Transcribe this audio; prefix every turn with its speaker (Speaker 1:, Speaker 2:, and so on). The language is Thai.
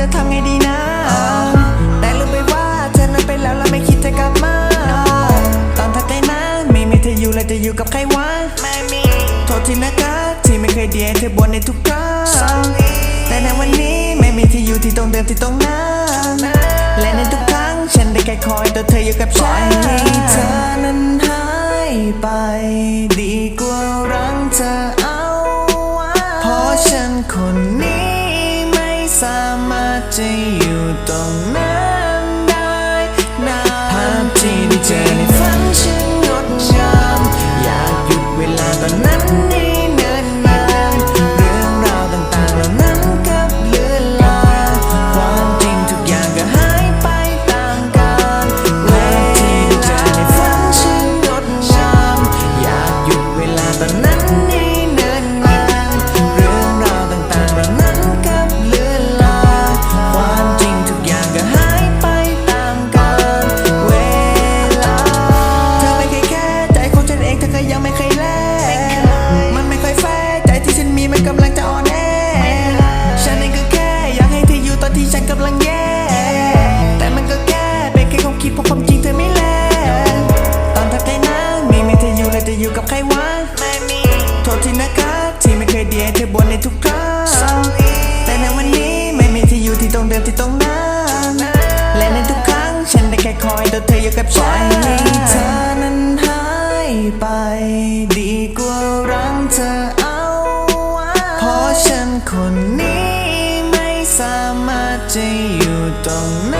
Speaker 1: จะทำไงดีนะแต่ลืมไปว่าเธอนั้นไปแล้วและไม่คิดจะกลับมา ตอนทักได้นะไม่มีเธออยู่เลยจะอยู่กับใครวะไม่มีโทษทีนะครับที่ไม่เคยเดีใเธอบนในทุกครั้งแต่ในวันนี้ไม่มีที่อยู่ที่ตรงเดิมที่ตรงนั้นและในทุกครั้งฉันได้แค่คอยตัวเธออยู่กับฉันให้เธอนั้นหายไป จะอยู่ตรงนั้น แต่เธออยากกับฉันให้เธอนั้นหายไป ดีกว่ารังเธอเอาไว้เพราะฉันคนนี้ไม่สามารถจะอยู่ตรงนั้น